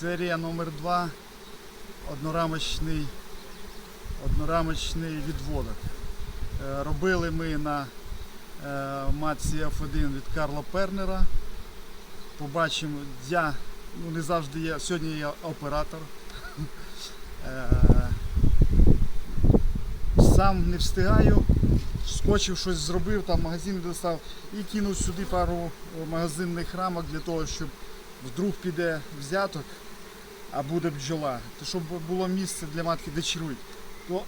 Серія номер 2 однорамочний, однорамочний відводок. Е, Робили ми на е, матці F1 від Карла Пернера. Побачимо, я ну, не завжди є, сьогодні я оператор. Е, Сам не встигаю, скочив щось зробив, там магазин достав і кинув сюди пару магазинних рамок для того, щоб вдруг піде взяток, а буде бджола. То щоб було місце для матки де чарують. То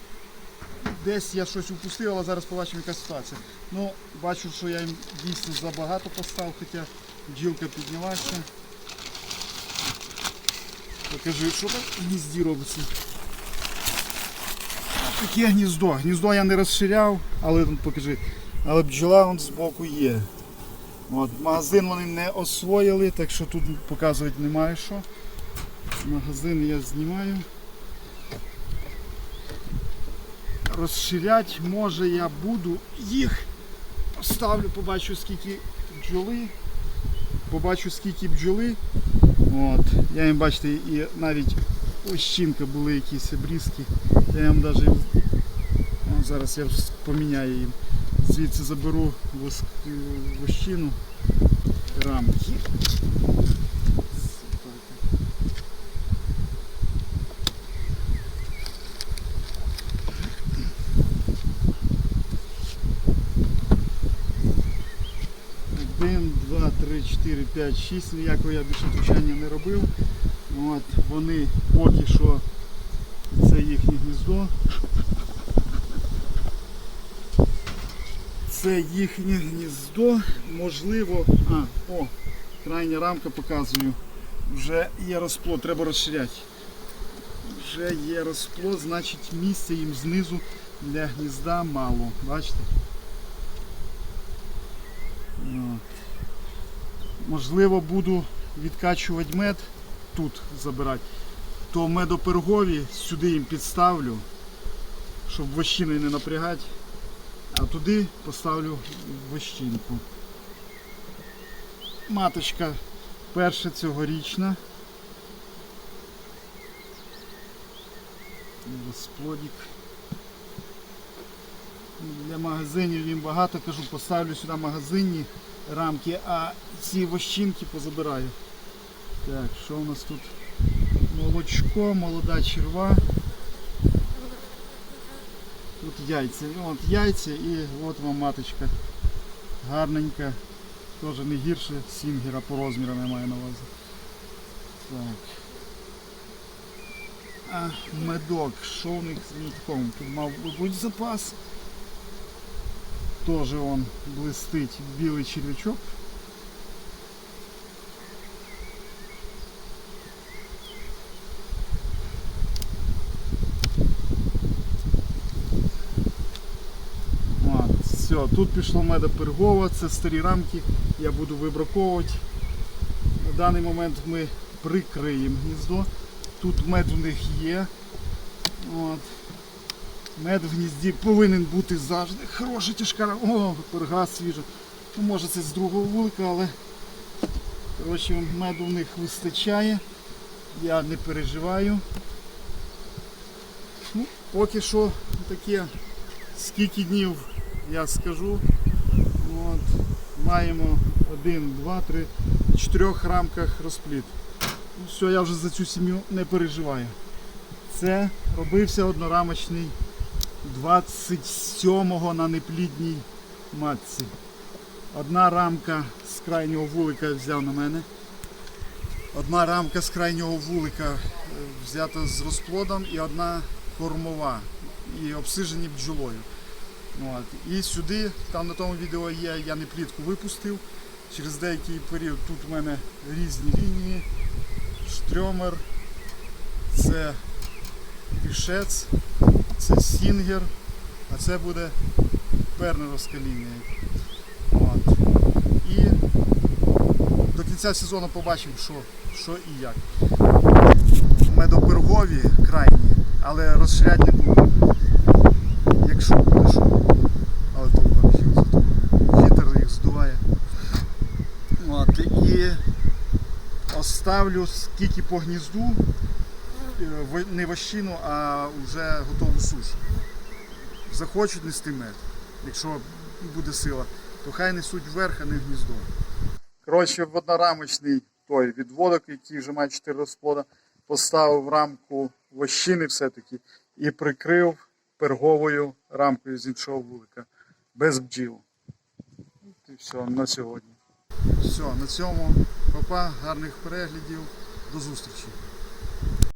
десь я щось упустив, але зараз побачимо, яка ситуація. Ну, бачу, що я їм дійсно забагато поставив, хоча бджілка піднялася. Покажи, що там в гнізді робиться. Таке гніздо. Гніздо я не розширяв, але покажи. Але бджола вон збоку є. От, магазин вони не освоїли, так що тут показувати немає що. Магазин я знімаю. Розширять може я буду їх. Поставлю, побачу скільки бджоли. Побачу скільки бджоли. От. Я їм бачите, і навіть ощінка були якісь обрізки. Я їм навіть О, зараз я поміняю їм. Звідси заберу вощину рамки. Один, два, три, чотири, п'ять, шість. Ніякого я більше звучання не робив. От, вони поки що це їхнє гніздо. Це їхнє гніздо. Можливо. А, о, крайня рамка показую. Вже є розплод, треба розширяти. Вже є розплод, значить місця їм знизу для гнізда мало. Бачите? От. Можливо, буду відкачувати мед тут забирати, то медопергові сюди їм підставлю, щоб вощини не напрягати, а туди поставлю вощинку. Маточка перша цьогорічна. Розплодик. Для магазинів їм багато, кажу, поставлю сюди магазинні рамки, а ці вощинки позабираю. Так, що у нас тут? Молочко, молода черва. Тут яйця. От яйця і от вам маточка. Гарненька. Теж не гірше сінгера по розмірам я маю на увазі. Так. А медок, що у них з медком? Тут мав бути запас. Теж он блистить білий червячок. От, все, тут пішло медопергова, це старі рамки, я буду вибраковувати. На даний момент ми прикриємо гніздо. Тут мед у них є. От. Мед в гнізді повинен бути завжди. Хороша тяжка. О, перга свіжа. Ну, може це з другого вулика, але коротше, меду в них вистачає. Я не переживаю. Ну, поки що таке скільки днів я скажу. От, маємо один, два, три, в чотирьох рамках розпліт. Ну, все, я вже за цю сім'ю не переживаю. Це робився однорамочний 27-го на неплідній матці. Одна рамка з крайнього вулика взяв на мене. Одна рамка з крайнього вулика е, взята з розплодом і одна кормова і обсижені бджолою. От. І сюди, там на тому відео є, я не плітку випустив. Через деякий період тут у мене різні лінії. Штрьомер, це пішець, це сінгер, а це буде пернеровська лінія. От. І до кінця сезону побачимо, що, що і як. Медопергові крайні, але розширяти не буду. Якщо буде що. Але толком фіг. Вітер їх здуває. От, і Оставлю скільки по гнізду, не вощину, а вже готову суші. Захочуть нести мед, якщо буде сила, то хай несуть вверх, а не в гніздо. Коротше, в однорамочний той відводок, який вже має 4 розплода, поставив рамку вощини все-таки і прикрив перговою рамкою з іншого вулика. Без бджіл. І все на сьогодні. Все, на цьому. Папа, гарних переглядів. До зустрічі.